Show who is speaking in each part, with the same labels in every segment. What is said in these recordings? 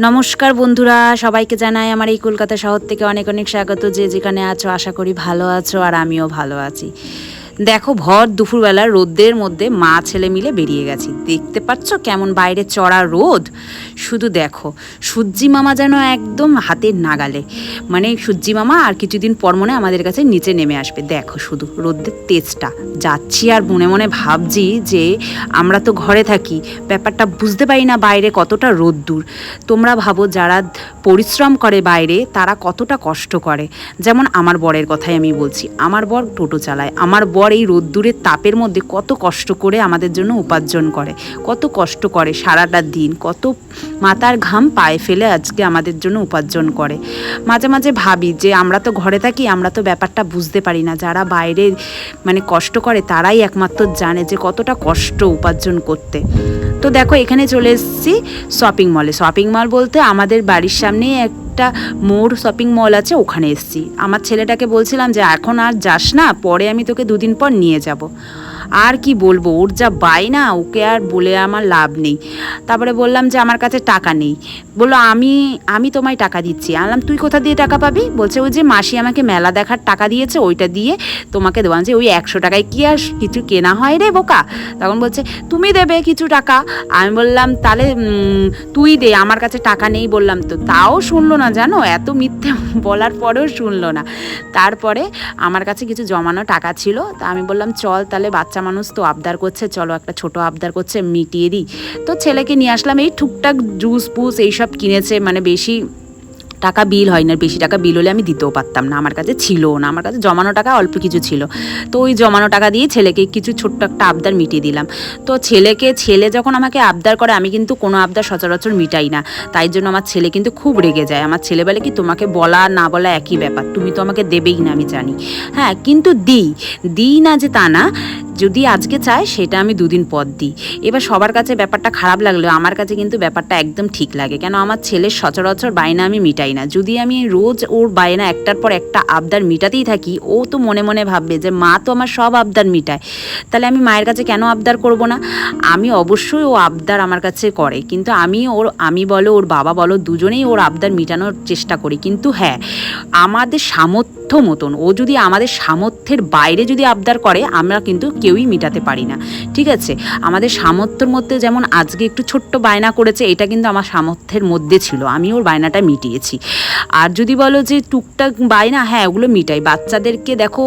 Speaker 1: নমস্কার বন্ধুরা, সবাইকে জানাই আমার এই কলকাতা শহর থেকে অনেক অনেক স্বাগত। যে যেখানে আছো, আশা করি ভালো আছো আর আমিও ভালো আছি। দেখো ভর দুপুরবেলা রোদের মধ্যে মা ছেলে মিলে বেরিয়ে গেছি। দেখতে পাচ্ছ কেমন বাইরে চড়া রোদ? শুধু দেখো, সূর্যি মামা যেন একদম হাতের নাগালে। মানে সূর্যি মামা আর কিছুদিন পর মনে আমাদের কাছে নিচে নেমে আসবে। দেখো শুধু রোদের তেজটা। যাচ্ছি আর মনে মনে ভাবছি যে আমরা তো ঘরে থাকি, ব্যাপারটা বুঝতে পারি না বাইরে কতটা রোদ্দুর। তোমরা ভাবো যারা পরিশ্রম করে বাইরে, তারা কতটা কষ্ট করে। যেমন আমার বরের কথাই আমি বলছি, আমার বর টোটো চালায়, আমার বর এই রোদ্দুরের তাপের মধ্যে কত কষ্ট করে আমাদের জন্য উপার্জন করে, কত কষ্ট করে সারাটা দিন, কত মাথার ঘাম পায়ে ফেলে আজকে আমাদের জন্য উপার্জন করে। মাঝে মাঝে ভাবি যে আমরা তো ঘরে থাকি, আমরা তো ব্যাপারটা বুঝতে পারি না। যারা বাইরে মানে কষ্ট করে তারাই একমাত্র জানে যে কতটা কষ্ট উপার্জন করতে। তো দেখো এখানে চলে এসেছি শপিং মলে শপিং মল বলতে আমাদের বাড়ির সামনেই একটা মোড় শপিং মল আছে, ওখানে এসেছি। আমার ছেলেটাকে বলছিলাম যে, এখন আর যাস না, পরে আমি তোকে দুদিন পর নিয়ে যাব। আর কি বলব? ওর যা বাই না, ওকে আর বলে আমার লাভ নেই। তারপরে বললাম যে, আমার কাছে টাকা নেই। বলল, আমি আমি তোমায় টাকা দিচ্ছি। আনলাম তুই কোথা দিয়ে টাকা পাবি? বলছে, ওই যে মাসি আমাকে মেলা দেখার টাকা দিয়েছে, ওইটা দিয়ে তোমাকে দেওয়া যে ওই একশো টাকায় কি আর কিছু কেনা হয় রে বোকা? তখন বলছে, তুমি দেবে কিছু টাকা। আমি বললাম, তাহলে তুই দে, আমার কাছে টাকা নেই। বললাম, তো তাও শুনলো না জানো? এত মিথ্যে বলার পরেও শুনলো না। তারপরে আমার কাছে কিছু জমানো টাকা ছিল। তা আমি বললাম, চল তাহলে বাচ্চা মানুষ তো আবদার করছে, চলো একটা ছোট আবদার করছে, মিটিয়ে দিই। তো ছেলেকে নিয়ে আসলাম, এই টুকটাক জুস পুস এইসব কিনেছে মানে বেশি টাকা বিল হয় না বেশি টাকা বিল হলে আমি দিতেও পারতাম না, আমার কাছে ছিল না, আমার কাছে জমানো টাকা অল্প কিছু ছিল। তো ওই জমানো টাকা দিয়ে ছেলেকে কিছু ছোট্ট একটা আবদার মিটিয়ে দিলাম। তো ছেলেকে, ছেলে যখন আমাকে আবদার করে, আমি কিন্তু কোনো আবদার সচরাচর মিটাই না। তাই জন্য আমার ছেলে কিন্তু খুব রেগে যায়। আমার ছেলে বলে কি, তোমাকে বলা না বলা একই ব্যাপার, তুমি তো আমাকে দেবেই না, আমি জানি। হ্যাঁ কিন্তু দিই। দিই না যে তা না যদি আজকে চায়, সেটা আমি দুদিন পর দিই। এবার সবার কাছে ব্যাপারটা খারাপ লাগলেও আমার কাছে কিন্তু ব্যাপারটা একদম ঠিক লাগে। কেন আমার ছেলের সচরাচর বায়না আমি মিটাই না। যদি আমি রোজ ওর বায়না একটার পর একটা আবদার মিটাতেই থাকি, ও তো মনে মনে ভাববে যে, মা তো আমার সব আবদার মিটায়। তাহলে আমি মায়ের কাছে কেন আবদার করব না? আমি অবশ্যই ও আবদার আমার কাছে করে। কিন্তু আমি ওর, আমি বলো, ওর বাবা বলো, দুজনেই ওর আবদার মিটানোর চেষ্টা করি। কিন্তু হ্যাঁ আমাদের সামর্থ্য মতন ও যদি আমাদের সামর্থ্যের বাইরে যদি আবদার করে, আমরা কিন্তু কেউই মিটাতে পারি না। ঠিক আছে? আমাদের সামর্থ্যের মধ্যে যেমন আজকে একটু ছোট্ট বায়না করেছে, এটা কিন্তু আমার সামর্থ্যের মধ্যে ছিল। আমি ওর বায়নাটা মিটিয়েছি। আর যদি বলো যে টুকটাক বায়না হ্যাঁ ওগুলো মিটাই। বাচ্চাদেরকে দেখো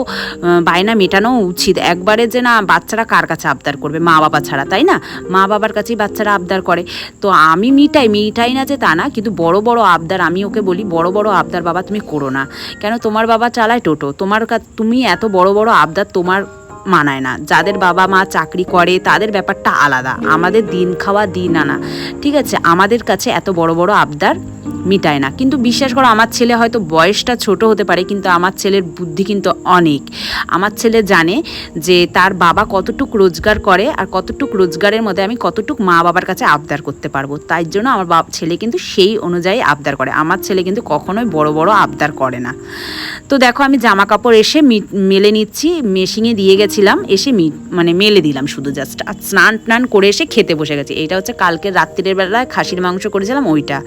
Speaker 1: বায়না মেটানো উচিত। একবারে যে না, বাচ্চারা কার কাছে আবদার করবে? মা বাবা ছাড়া, তাই না? মা বাবার কাছেই বাচ্চারা আবদার করে। তো আমি মিটাই মিটাই না যে তা না, কিন্তু বড় বড় আবদার আমি ওকে বলি, বড় বড় আবদার বাবা তুমি করো না। কেন? তোমার বাবা চালায় টোটো। তোমার তুমি এত বড় বড় আবদার তোমার মানায় না। যাদের বাবা মা চাকরি করে, তাদের ব্যাপারটা আলাদা। আমাদের দিন খাওয়া দিন আনা। ঠিক আছে? আমাদের কাছে এত বড় বড় আবদার মিটায় না। কিন্তু বিশ্বাস করো, আমার ছেলে হয়তো বয়সটা ছোট হতে পারে, কিন্তু আমার ছেলের বুদ্ধি কিন্তু অনেক। আমার ছেলে জানে যে তার বাবা কতটুক রোজগার করে আর কতটুক রোজগারের মধ্যে আমি কতটুক মা বাবার কাছে আবদার করতে পারব। তাই জন্য আমার বাপ, ছেলে কিন্তু সেই অনুযায়ী আবদার করে। আমার ছেলে কিন্তু কখনোই বড় বড় আবদার করে না। তো দেখো, আমি জামা কাপড় এসে মেলে নিচ্ছি, মেশিনে দিয়ে গেছিলাম, এসে মানে মেলে দিলাম শুধু জাস্ট আর স্নান টান করে এসে খেতে বসে গেছি। এটা হচ্ছে কালকে রাত্রির বেলায় খাসির মাংস করেছিলাম, ওইটা।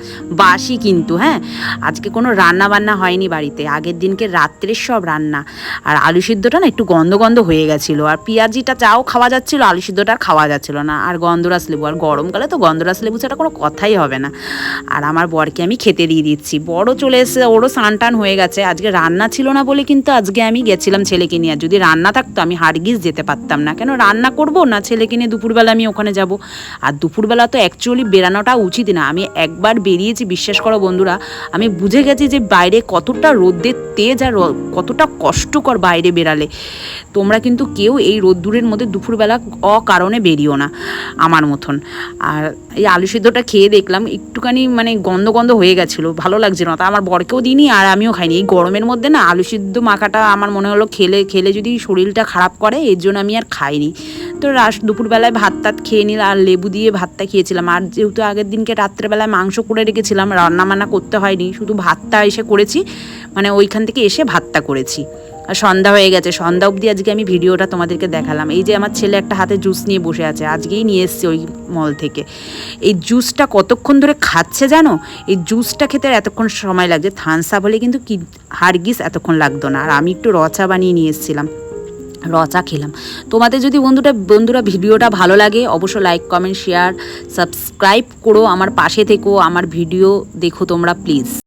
Speaker 1: বাসি কিন্তু হ্যাঁ? আজকে কোনো রান্না বান্না হয়নি বাড়িতে। আগের দিনকে রাত্রের সব রান্না। আর আলু সিদ্ধটা না একটু গন্ধ গন্ধ হয়ে গেছিল। আর পেঁয়াজিটা চাও খাওয়া যাচ্ছিল, আলু সিদ্ধটা খাওয়া যাচ্ছিল না। আর গন্ধরাস লেবু, আর গরমকালে তো গন্ধরাস লেবু ছাড়া কোনো কথাই হবে না। আর আমার বরকে আমি খেতে দিয়ে দিচ্ছি। বড় চলে এসে ওরও স্নান টান হয়ে গেছে। আজকে রান্না ছিল না বলে কিন্তু আজকে আমি গেছিলাম ছেলেকে নিয়ে। আর যদি রান্না থাকতো, আমি হারগিজ যেতে পারতাম না। কেন, রান্না করব না ছেলেকে নিয়ে? দুপুরবেলা আমি ওখানে যাব। আর দুপুরবেলা তো অ্যাকচুয়ালি বেরানোটা উচিত না। আমি একবার বেরিয়েছি, বিশ্বাস করো বন্ধুরা, আমি বুঝে গেছি যে বাইরে কতটা রোদের তেজ আর কতটা কষ্টকর বাইরে বেরালে তোমরা কিন্তু কেউ এই রোদ্দুরের মধ্যে দুপুরবেলা অকারণে বেরিও না, আমার মতন। আর এই আলু সিদ্ধটা খেয়ে দেখলাম, একটুখানি মানে গন্ধ গন্ধ হয়ে গেছিল, ভালো লাগছিল না। তা আমার বরকেও দিইনি আর আমিও খাইনি। এই গরমের মধ্যে না, আলু সিদ্ধ মাখাটা আমার মনে হলো খেলে খেলে যদি শরীরটা খারাপ করে, এর জন্য আমি আর খাইনি। তো রাস, দুপুরবেলায় ভাত টাত খেয়ে নিলাম, আর লেবু দিয়ে ভাতটা খেয়েছিলাম। আর যেহেতু আগের দিনকে রাত্রেবেলায় মাংস করে রেখেছিলাম, রান্না বান্না করতে হয়নি, শুধু ভাতটা এসে করেছি মানে ওইখান থেকে এসে ভাতটা করেছি। আর সন্ধ্যা হয়ে গেছে, সন্ধ্যা অবধি আজকে আমি ভিডিওটা তোমাদেরকে দেখালাম। এই যে আমার ছেলে একটা হাতে জুস নিয়ে বসে আছে, আজকেই নিয়ে এসছে ওই মল থেকে। এই জুসটা কতক্ষণ ধরে খাচ্ছে জানো? এই জুসটা খেতে এতক্ষণ সময় লাগছে থানসা বলে কিন্তু কি হারগিস এতক্ষণ লাগতো না। আর আমি একটু রচা বানিয়ে নিয়ে এসেছিলাম। রচা খেলাম। তোমাদের যদি বন্ধুটা, বন্ধুরা ভিডিওটা ভালো লাগে, অবশ্যই লাইক কমেন্ট শেয়ার সাবস্ক্রাইব করো। আমার পাশে থেকো, আমার ভিডিও দেখো তোমরা প্লিজ